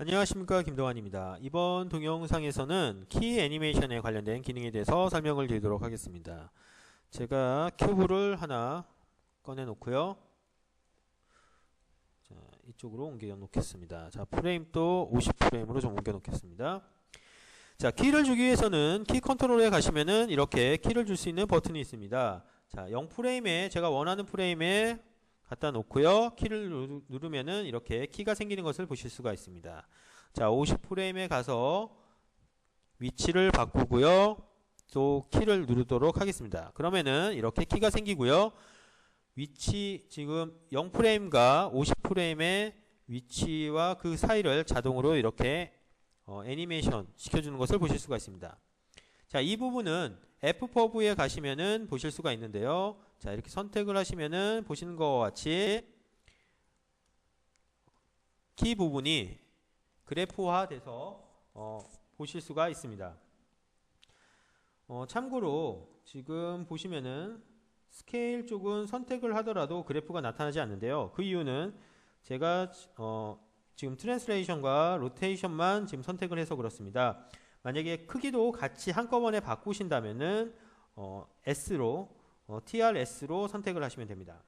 안녕하십니까 김동환입니다. 이번 동영상에서는 키 애니메이션에 관련된 기능에 대해서 설명을 드리도록 하겠습니다. 제가 큐브를 하나 꺼내 놓고요. 자, 이쪽으로 옮겨 놓겠습니다. 자, 프레임도 50프레임으로 좀 옮겨 놓겠습니다. 자, 키를 주기 위해서는 키 컨트롤에 가시면은 이렇게 키를 줄 수 있는 버튼이 있습니다. 자, 0프레임에 제가 원하는 프레임에 갖다 놓고요. 키를 누르면은 이렇게 키가 생기는 것을 보실 수가 있습니다. 자, 50프레임에 가서 위치를 바꾸고요. 또 키를 누르도록 하겠습니다. 그러면은 이렇게 키가 생기고요. 위치 지금 0프레임과 50프레임의 위치와 그 사이를 자동으로 이렇게 어, 애니메이션 시켜주는 것을 보실 수가 있습니다. 자, 이 부분은 F4부에 가시면은 보실 수가 있는데요. 자, 이렇게 선택을 하시면은 보시는 것과 같이 키 부분이 그래프화 돼서 어, 보실 수가 있습니다. 어, 참고로 지금 보시면은 스케일 쪽은 선택을 하더라도 그래프가 나타나지 않는데요. 그 이유는 제가 어, 지금 트랜스레이션과 로테이션만 지금 선택을 해서 그렇습니다. 만약에 크기도 같이 한꺼번에 바꾸신다면은 어, S로 어, TRS로 선택을 하시면 됩니다.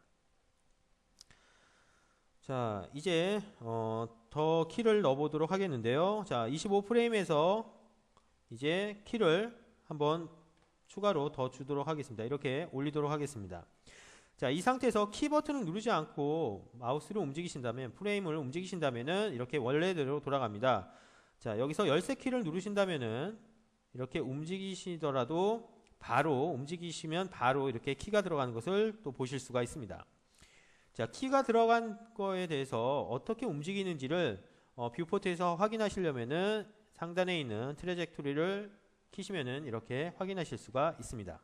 자, 이제 어, 더 키를 넣어보도록 하겠는데요. 자, 25프레임에서 이제 키를 한번 추가로 더 주도록 하겠습니다. 이렇게 올리도록 하겠습니다. 자, 이 상태에서 키 버튼을 누르지 않고 마우스를 움직이신다면, 프레임을 움직이신다면은 이렇게 원래대로 돌아갑니다. 자, 여기서 열쇠 키를 누르신다면은 이렇게 움직이시더라도 바로 움직이시면 바로 이렇게 키가 들어가는 것을 또 보실 수가 있습니다. 자, 키가 들어간 거에 대해서 어떻게 움직이는지를 어, 뷰포트에서 확인하시려면은 상단에 있는 트레젝토리를 키시면은 이렇게 확인하실 수가 있습니다.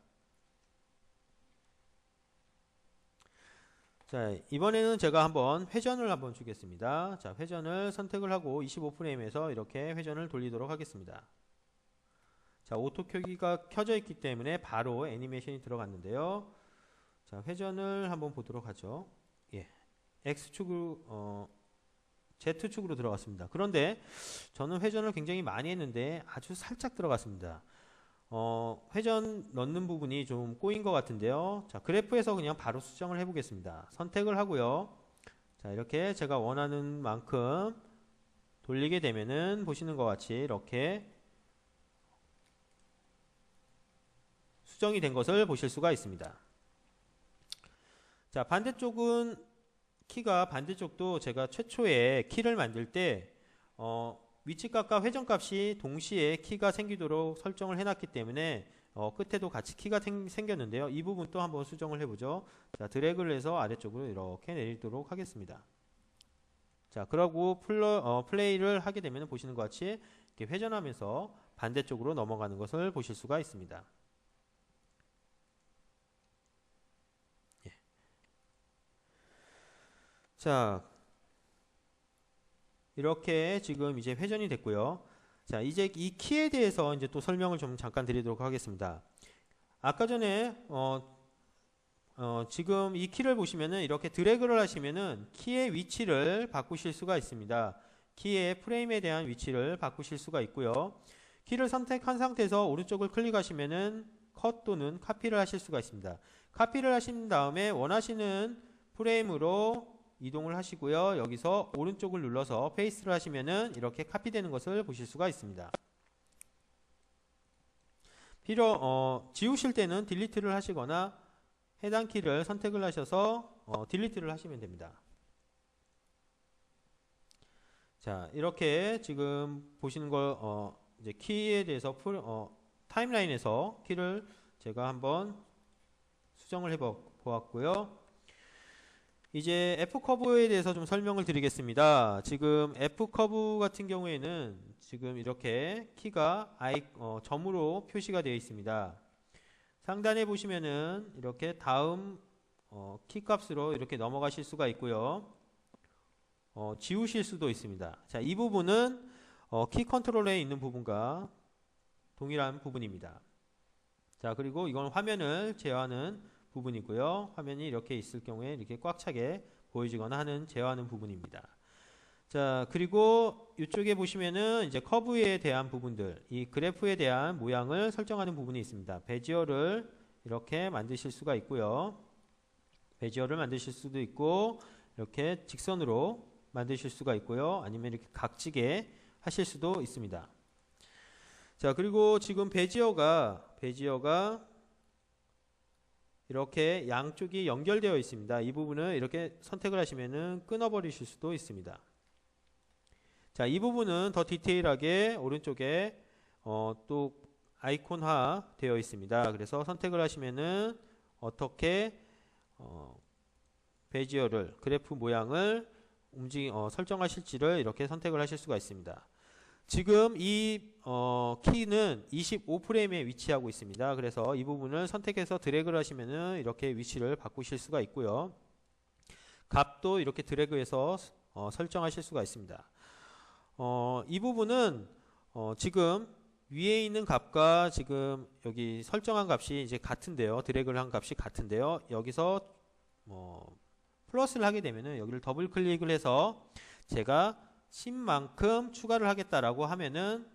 자, 이번에는 제가 한번 회전을 한번 주겠습니다. 자, 회전을 선택을 하고 25프레임에서 이렇게 회전을 돌리도록 하겠습니다. 자, 오토 켜기가 켜져 있기 때문에 바로 애니메이션이 들어갔는데요. 자, 회전을 한번 보도록 하죠. 예. X축으로, 어, Z축으로 들어갔습니다. 그런데 저는 회전을 굉장히 많이 했는데 아주 살짝 들어갔습니다. 어, 회전 넣는 부분이 좀 꼬인 것 같은데요. 자, 그래프에서 그냥 바로 수정을 해보겠습니다. 선택을 하고요. 자, 이렇게 제가 원하는 만큼 돌리게 되면은 보시는 것 같이 이렇게 수정이 된 것을 보실 수가 있습니다. 자, 반대쪽은 키가 반대쪽도 제가 최초에 키를 만들 때 어, 위치값과 회전값이 동시에 키가 생기도록 설정을 해놨기 때문에 어, 끝에도 같이 키가 생, 생겼는데요. 이 부분 또 한번 수정을 해보죠. 자, 드래그를 해서 아래쪽으로 이렇게 내리도록 하겠습니다. 자, 그러고 플러, 어, 플레이를 하게 되면 보시는 것 같이 이렇게 회전하면서 반대쪽으로 넘어가는 것을 보실 수가 있습니다. 자, 이렇게 지금 이제 회전이 됐고요. 자, 이제 이 키에 대해서 이제 또 설명을 좀 잠깐 드리도록 하겠습니다. 아까 전에 어, 어, 지금 이 키를 보시면은 이렇게 드래그를 하시면은 키의 위치를 바꾸실 수가 있습니다. 키의 프레임에 대한 위치를 바꾸실 수가 있고요. 키를 선택한 상태에서 오른쪽을 클릭하시면은 컷 또는 카피를 하실 수가 있습니다. 카피를 하신 다음에 원하시는 프레임으로 이동을 하시고요. 여기서 오른쪽을 눌러서 페이스를 하시면은 이렇게 카피되는 것을 보실 수가 있습니다. 필요 어, 지우실 때는 딜리트를 하시거나 해당 키를 선택을 하셔서 어, 딜리트를 하시면 됩니다. 자 이렇게 지금 보시는 걸 어, 이제 키에 대해서 풀, 어, 타임라인에서 키를 제가 한번 수정을 해 보았고요. 이제 F커브에 대해서 좀 설명을 드리겠습니다. 지금 F커브 같은 경우에는 지금 이렇게 키가 I, 어, 점으로 표시가 되어 있습니다. 상단에 보시면은 이렇게 다음 어, 키 값으로 이렇게 넘어가실 수가 있고요. 어, 지우실 수도 있습니다. 자, 이 부분은 어, 키 컨트롤에 있는 부분과 동일한 부분입니다. 자, 그리고 이건 화면을 제어하는 부분이고요. 화면이 이렇게 있을 경우에 이렇게 꽉 차게 보여지거나 하는 제어하는 부분입니다. 자, 그리고 이쪽에 보시면은 이제 커브에 대한 부분들, 이 그래프에 대한 모양을 설정하는 부분이 있습니다. 베지어를 이렇게 만드실 수가 있고요. 베지어를 만드실 수도 있고, 이렇게 직선으로 만드실 수가 있고요. 아니면 이렇게 각지게 하실 수도 있습니다. 자, 그리고 지금 베지어가, 베지어가 이렇게 양쪽이 연결되어 있습니다. 이 부분을 이렇게 선택을 하시면은 끊어버리실 수도 있습니다. 자, 이 부분은 더 디테일하게 오른쪽에 어, 또 아이콘화 되어 있습니다. 그래서 선택을 하시면은 어떻게 어, 베지어를 그래프 모양을 움직 어, 설정하실지를 이렇게 선택을 하실 수가 있습니다. 지금 이 어, 키는 25프레임에 위치하고 있습니다. 그래서 이 부분을 선택해서 드래그를 하시면은 이렇게 위치를 바꾸실 수가 있고요. 값도 이렇게 드래그해서 어, 설정하실 수가 있습니다. 어, 이 부분은 어, 지금 위에 있는 값과 지금 여기 설정한 값이 이제 같은데요. 드래그를 한 값이 같은데요. 여기서 뭐 플러스를 하게 되면은 여기를 더블 클릭을 해서 제가 10만큼 추가를 하겠다라고 하면은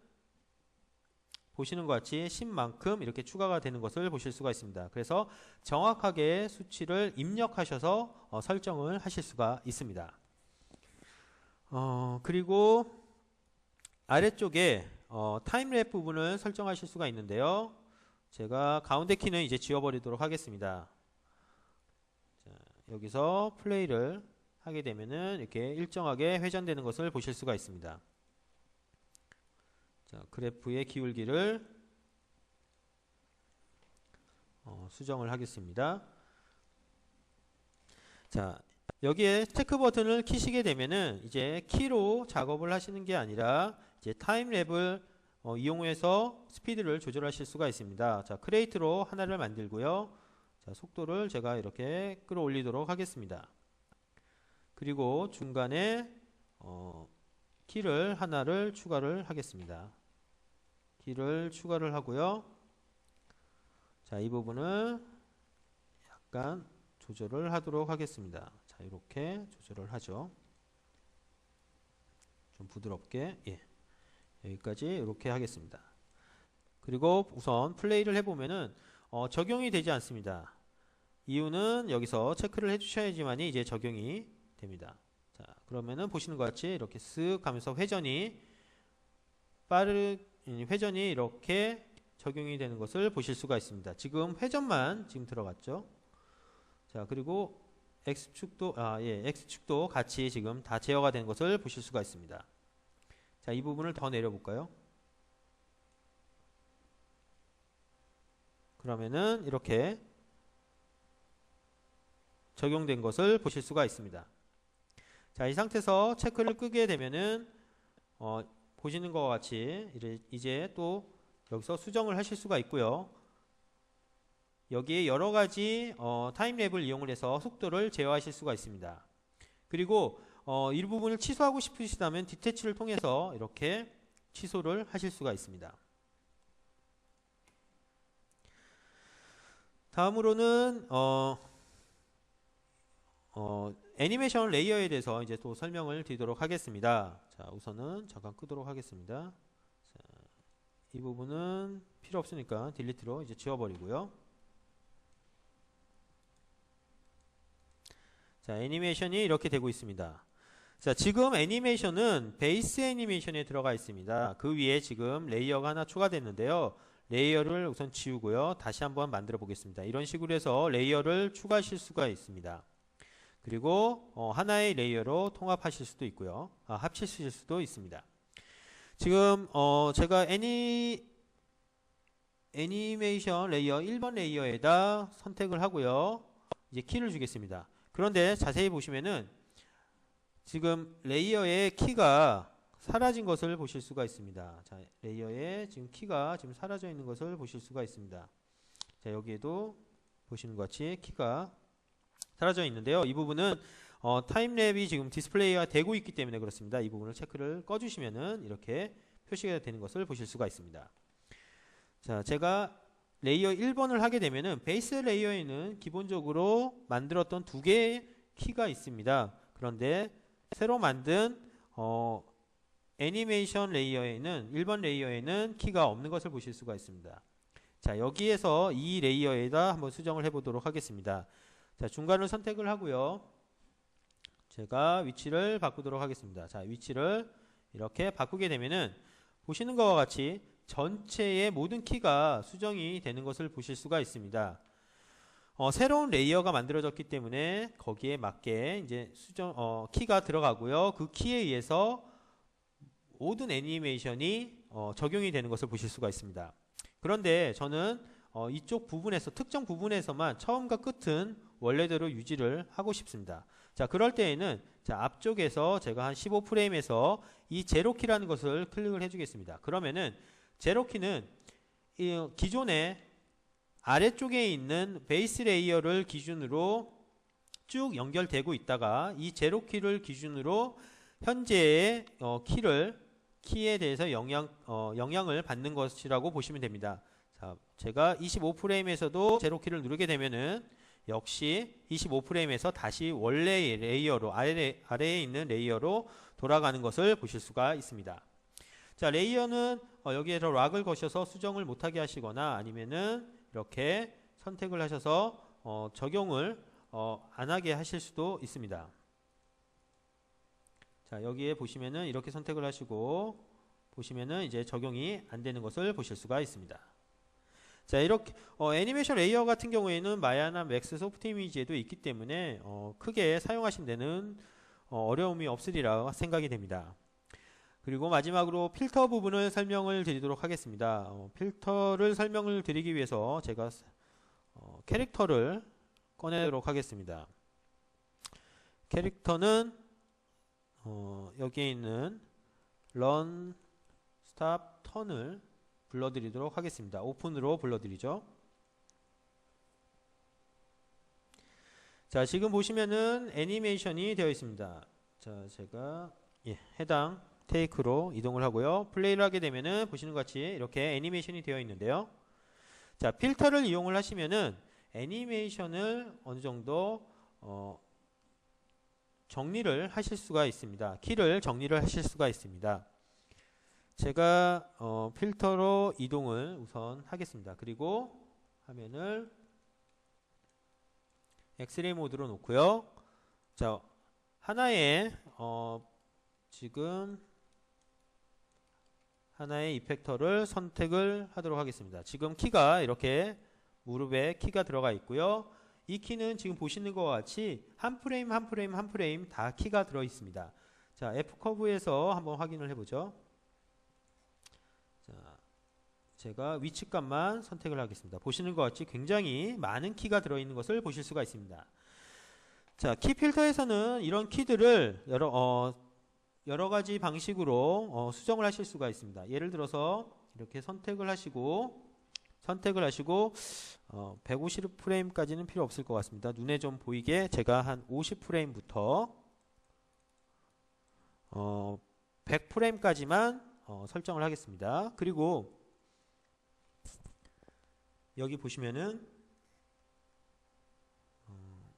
보시는 것 같이 10만큼 이렇게 추가가 되는 것을 보실 수가 있습니다. 그래서 정확하게 수치를 입력하셔서 어, 설정을 하실 수가 있습니다. 어, 그리고 아래쪽에 어, 타임랩 부분을 설정하실 수가 있는데요. 제가 가운데 키는 이제 지워버리도록 하겠습니다. 자, 여기서 플레이를 하게 되면은 이렇게 일정하게 회전되는 것을 보실 수가 있습니다. 자, 그래프의 기울기를 어, 수정을 하겠습니다. 자, 여기에 체크 버튼을 키시게 되면은 이제 키로 작업을 하시는 게 아니라 이제 타임랩을 어, 이용해서 스피드를 조절하실 수가 있습니다. 자, 크레이트로 하나를 만들고요. 자, 속도를 제가 이렇게 끌어올리도록 하겠습니다. 그리고 중간에 어, 키를 하나를 추가를 하겠습니다. 키를 추가를 하고요. 자, 이 부분을 약간 조절을 하도록 하겠습니다. 자, 이렇게 조절을 하죠. 좀 부드럽게, 예. 여기까지 이렇게 하겠습니다. 그리고 우선 플레이를 해보면은, 어, 적용이 되지 않습니다. 이유는 여기서 체크를 해주셔야지만이 이제 적용이 됩니다. 자, 그러면은 보시는 것 같이 이렇게 쓱 하면서 회전이 빠르, 회전이 이렇게 적용이 되는 것을 보실 수가 있습니다. 지금 회전만 지금 들어갔죠. 자, 그리고 X축도, 아, 예, X축도 같이 지금 다 제어가 된 것을 보실 수가 있습니다. 자, 이 부분을 더 내려 볼까요? 그러면은 이렇게 적용된 것을 보실 수가 있습니다. 자, 이 상태에서 체크를 끄게 되면은 어, 보시는 것과 같이 이제 또 여기서 수정을 하실 수가 있고요. 여기에 여러 가지 어, 타임랩을 이용을 해서 속도를 제어하실 수가 있습니다. 그리고 어, 이 부분을 취소하고 싶으시다면 디테치를 통해서 이렇게 취소를 하실 수가 있습니다. 다음으로는 어, 어, 애니메이션 레이어에 대해서 이제 또 설명을 드리도록 하겠습니다. 자, 우선은 잠깐 끄도록 하겠습니다. 자, 이 부분은 필요 없으니까 딜리트로 이제 지워버리고요. 자, 애니메이션이 이렇게 되고 있습니다. 자, 지금 애니메이션은 베이스 애니메이션에 들어가 있습니다. 그 위에 지금 레이어가 하나 추가됐는데요. 레이어를 우선 지우고요. 다시 한번 만들어 보겠습니다. 이런 식으로 해서 레이어를 추가하실 수가 있습니다. 그리고 어, 하나의 레이어로 통합하실 수도 있고요. 아, 합치실 수도 있습니다. 지금 어, 제가 애니 애니메이션 레이어 1번 레이어에다 선택을 하고요. 이제 키를 주겠습니다. 그런데 자세히 보시면은 지금 레이어의 키가 사라진 것을 보실 수가 있습니다. 자, 레이어에 지금 키가 지금 사라져 있는 것을 보실 수가 있습니다. 자, 여기에도 보시는 것 같이 키가 사라져 있는데요. 이 부분은 어, 타임랩이 지금 디스플레이가 되고 있기 때문에 그렇습니다. 이 부분을 체크를 꺼주시면은 이렇게 표시가 되는 것을 보실 수가 있습니다. 자, 제가 레이어 1번을 하게 되면은 베이스 레이어에는 기본적으로 만들었던 두 개의 키가 있습니다. 그런데 새로 만든 어, 애니메이션 레이어에는 1번 레이어에는 키가 없는 것을 보실 수가 있습니다. 자, 여기에서 이 레이어에다 한번 수정을 해 보도록 하겠습니다. 자, 중간을 선택을 하고요. 제가 위치를 바꾸도록 하겠습니다. 자, 위치를 이렇게 바꾸게 되면은 보시는 것과 같이 전체의 모든 키가 수정이 되는 것을 보실 수가 있습니다. 어, 새로운 레이어가 만들어졌기 때문에 거기에 맞게 이제 수정 어, 키가 들어가고요. 그 키에 의해서 모든 애니메이션이 어, 적용이 되는 것을 보실 수가 있습니다. 그런데 저는 어, 이쪽 부분에서 특정 부분에서만 처음과 끝은 원래대로 유지를 하고 싶습니다. 자, 그럴 때에는 자, 앞쪽에서 제가 한 15프레임에서 이 제로키라는 것을 클릭을 해주겠습니다. 그러면은 제로키는 이 기존의 아래쪽에 있는 베이스 레이어를 기준으로 쭉 연결되고 있다가 이 제로키를 기준으로 현재의 어, 키를 키에 대해서 영향 어, 영향을 받는 것이라고 보시면 됩니다. 자, 제가 25프레임에서도 제로키를 누르게 되면은 역시 25프레임에서 다시 원래의 레이어로 아래, 아래에 있는 레이어로 돌아가는 것을 보실 수가 있습니다. 자 레이어는 어, 여기에서 락을 거셔서 수정을 못하게 하시거나 아니면은 이렇게 선택을 하셔서 어, 적용을 어, 안 하게 하실 수도 있습니다. 자 여기에 보시면은 이렇게 선택을 하시고 보시면은 이제 적용이 안 되는 것을 보실 수가 있습니다. 자 이렇게 어, 애니메이션 레이어 같은 경우에는 마야나 맥스 소프트 이미지에도 있기 때문에 어, 크게 사용하신 데는 어, 어려움이 없으리라 생각이 됩니다. 그리고 마지막으로 필터 부분을 설명을 드리도록 하겠습니다. 어, 필터를 설명을 드리기 위해서 제가 어, 캐릭터를 꺼내도록 하겠습니다. 캐릭터는 어, 여기에 있는 run, stop, turn을 불러드리도록 하겠습니다. 오픈으로 불러드리죠. 자, 지금 보시면은 애니메이션이 되어 있습니다. 자, 제가 예, 해당 테이크로 이동을 하고요. 플레이를 하게 되면은 보시는 것 같이 이렇게 애니메이션이 되어 있는데요. 자, 필터를 이용을 하시면은 애니메이션을 어느 정도 어, 정리를 하실 수가 있습니다. 키를 정리를 하실 수가 있습니다. 제가 어, 필터로 이동을 우선 하겠습니다. 그리고 화면을 엑스레이 모드로 놓고요. 자, 하나의 어, 지금 하나의 이펙터를 선택을 하도록 하겠습니다. 지금 키가 이렇게 무릎에 키가 들어가 있고요. 이 키는 지금 보시는 것과 같이 한 프레임 한 프레임 한 프레임 다 키가 들어 있습니다. 자, F 커브에서 한번 확인을 해보죠. 자, 제가 위치값만 선택을 하겠습니다. 보시는 것 같이 굉장히 많은 키가 들어 있는 것을 보실 수가 있습니다. 자, 키 필터에서는 이런 키들을 여러 어, 여러 가지 방식으로 어, 수정을 하실 수가 있습니다. 예를 들어서 이렇게 선택을 하시고 선택을 하시고 어, 150프레임까지는 필요 없을 것 같습니다. 눈에 좀 보이게 제가 한 50프레임부터 어, 100프레임까지만 어, 설정을 하겠습니다. 그리고 여기 보시면은 어,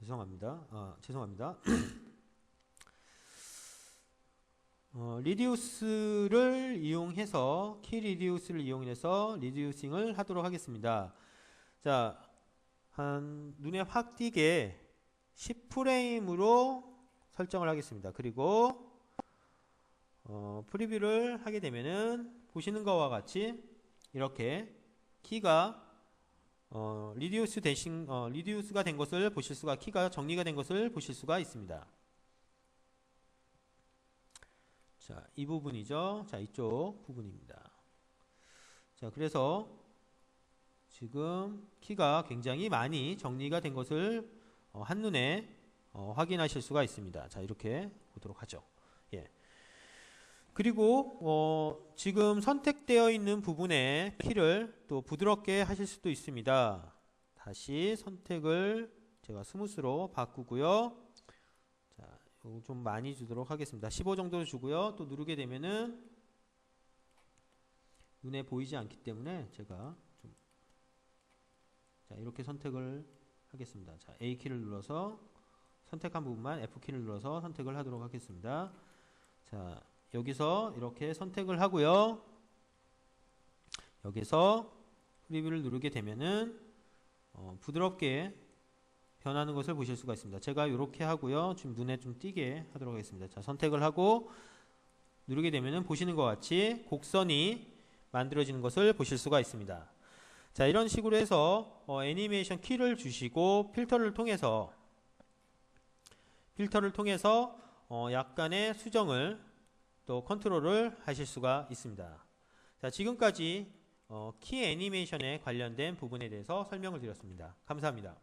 죄송합니다. 아, 죄송합니다. 어, 리디우스를 이용해서 키 리디우스를 이용해서 리디우싱을 하도록 하겠습니다. 자, 한 눈에 확 띄게 10프레임으로 설정을 하겠습니다. 그리고 어, 프리뷰를 하게 되면은 보시는 것과 같이 이렇게 키가 어, 리디우스 대신 어, 리디우스가 된 것을 보실 수가 키가 정리가 된 것을 보실 수가 있습니다. 자, 이 부분이죠. 자, 이쪽 부분입니다. 자, 그래서 지금 키가 굉장히 많이 정리가 된 것을 어, 한눈에 어, 확인하실 수가 있습니다. 자, 이렇게 보도록 하죠. 예. 그리고 어, 지금 선택되어 있는 부분에 키를 또 부드럽게 하실 수도 있습니다. 다시 선택을 제가 스무스로 바꾸고요. 좀 많이 주도록 하겠습니다. 15 정도로 주고요. 또 누르게 되면은 눈에 보이지 않기 때문에 제가 좀 자, 이렇게 선택을 하겠습니다. 자, A 키를 눌러서 선택한 부분만 F키를 눌러서 선택을 하도록 하겠습니다. 자, 여기서 이렇게 선택을 하고요. 여기서 프리뷰를 누르게 되면은 어, 부드럽게 변하는 것을 보실 수가 있습니다. 제가 이렇게 하고요. 좀 눈에 좀 띄게 하도록 하겠습니다. 자, 선택을 하고 누르게 되면은 보시는 것 같이 곡선이 만들어지는 것을 보실 수가 있습니다. 자, 이런 식으로 해서 어, 애니메이션 키를 주시고 필터를 통해서 필터를 통해서 어, 약간의 수정을 또 컨트롤을 하실 수가 있습니다. 자, 지금까지 어, 키 애니메이션에 관련된 부분에 대해서 설명을 드렸습니다. 감사합니다.